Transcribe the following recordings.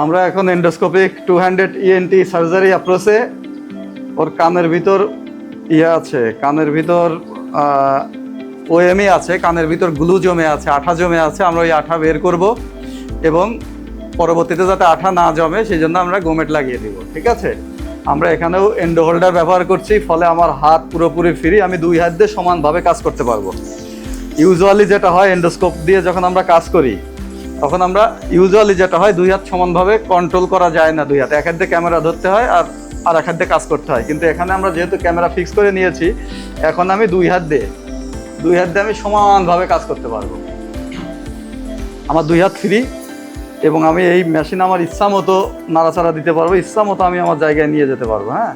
আমরা এখন endoscopic two hundred ENT surgery অ্যাপ্রোচে ওর কানের ভিতর ইয়ে আছে, কানের ভিতর ওএমই আছে, কানের ভিতর গ্লু জমে আছে, আঠা জমে আছে, আমরা ওই আঠা বের করব এবং পরবর্তীতে যাতে আঠা না জমে, সেই জন্য আমরা গোমেট লাগিয়ে দিব, ঠিক আছে? আমরা এখানেও এন্ডো হোল্ডার ব্যবহার করছি, ফলে আমার হাত পুরোপুরি ফ্রি আমি দুই হাত দিয়ে সমানভাবে কাজ করতে পারব। ইউজুয়ালি যেটা হয় এন্ডোস্কোপ দিয়ে যখন আমরা কাজ করি তখন আমরা ইউজুয়ালি যেটা হয় দুই হাত সমানভাবে কন্ট্রোল করা যায় না দুই হাত। এক হাত ক্যামেরা ধরতে হয় আর আর এক হাত কাজ করতে হয়। কিন্তু এখানে আমরা যেহেতু ক্যামেরা ফিক্স করে নিয়েছি, এখন আমি দুই হাত দিয়ে, দুই হাত দিয়ে আমি সমানভাবে কাজ করতে পারব। আমার দুই হাত ফ্রি এবং আমি এই মেশিন আমার ইচ্ছা মতো নাড়াচাড়া দিতে পারব, ইচ্ছা মতো আমি আমার জায়গায় নিয়ে যেতে পারব হ্যাঁ?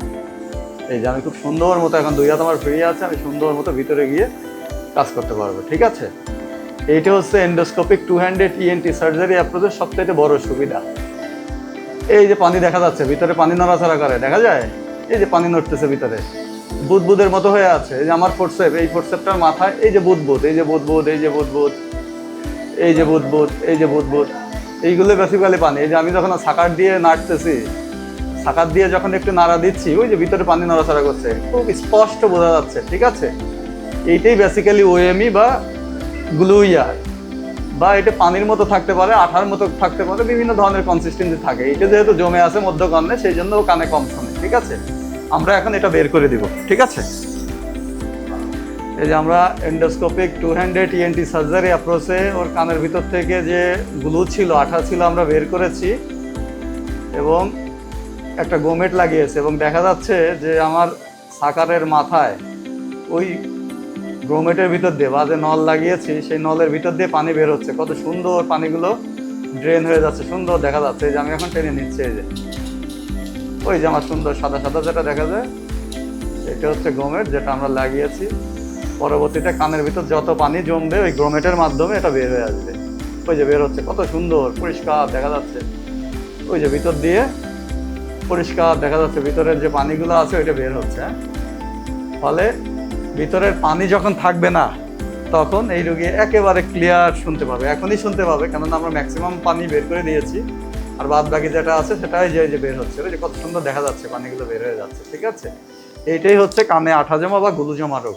এই যে আমি খুব সুন্দর মতো এখন দুই হাত আমার ফ্রি আছে, আমি সুন্দর মতো ভিতরে গিয়ে কাজ করতে পারব, ঠিক আছে? এইটা হচ্ছে endoscopic two hundred ENT surgery অ্যাপ্রোচের সবথেকে বড় সুবিধা। এই যে পানি দেখা যাচ্ছে, ভিতরে পানি নড়াচড়া করে, দেখা যায়? এই যে পানি নড়তেছে ভিতরে। বুদবুদের মতো হয়ে আছে। এই যে আমার ফোরসেপ এই ফোরসেপটার মাথায় এই যে বুদবুদ, এই যে বুদবুদ, এই যে বুদবুদ, এই যে বুদবুদ, এই যে বুদবুদ। এইগুলো বেসিক্যালি পানি। এই যে আমি যখন সাকার দিয়ে নাড়তেছি, সাকার দিয়ে যখন একটু নাড়া দিচ্ছি, ওই যে ভিতরে পানি নড়াচড়া করছে। খুব স্পষ্ট বোঝা যাচ্ছে, ঠিক আছে? এইটাই বেসিক্যালি ওএমই বা গ্লুইয়ার বা এটা পানির মতো থাকতে পারে, আঠার মতো থাকতে পারে, বিভিন্ন ধরনের কনসিস্টেন্সি থাকে। এটা যেহেতু জমে আছে মধ্যকর্ণে, সেই জন্য ও কানে কম শোনে, ঠিক আছে? আমরা এখন এটা বের করে দিব, ঠিক আছে? এই যে আমরা endoscopic two hundred ENT surgery অ্যাপ্রোচে ওর কানের ভিতর থেকে যে গ্লু ছিল, আঠা ছিল আমরা বের করেছি এবং একটা গোমেট লাগিয়েছে এবং দেখা যাচ্ছে যে আমার সাকারের মাথায় ওই গ্রোমেটের ভিতর দিয়ে বা যে নল লাগিয়েছি, সেই নলের ভিতর দিয়ে পানি বের হচ্ছে। কত সুন্দর পানিগুলো ড্রেন হয়ে যাচ্ছে, সুন্দর দেখা যাচ্ছে। যে আমি এখন টেনে নিচ্ছি, এই যে। ওই যে আমার সুন্দর সাদা সাদা যেটা দেখা যায় এটা হচ্ছে গ্রোমেট যেটা আমরা লাগিয়েছি। পরবর্তীতে কানের ভিতর যত পানি জমবে, ওই গ্রোমেটের মাধ্যমে এটা বের হয়ে আসবে। ওই যে বের হচ্ছে, কত সুন্দর, পরিষ্কার দেখা যাচ্ছে। ওই যে ভিতর দিয়ে পরিষ্কার দেখা যাচ্ছে, ভিতরের যে পানিগুলো আছে, ওইটা বের হচ্ছে হ্যাঁ? ফলে ভিতরের পানি যখন থাকবে না, তখন এই রোগী একেবারে ক্লিয়ার শুনতে পাবে। এখনই শুনতে পাবে, কেননা আমরা ম্যাক্সিমাম পানি বের করে দিয়েছি আর বাদ বাকি যেটা আছে, সেটাই যে যে বের হচ্ছে। যে কত সুন্দর দেখা যাচ্ছে, পানিগুলো বের হয়ে যাচ্ছে, ঠিক আছে? এইটাই হচ্ছে কানে আঠা জমা বা গুলু জমা রোগ।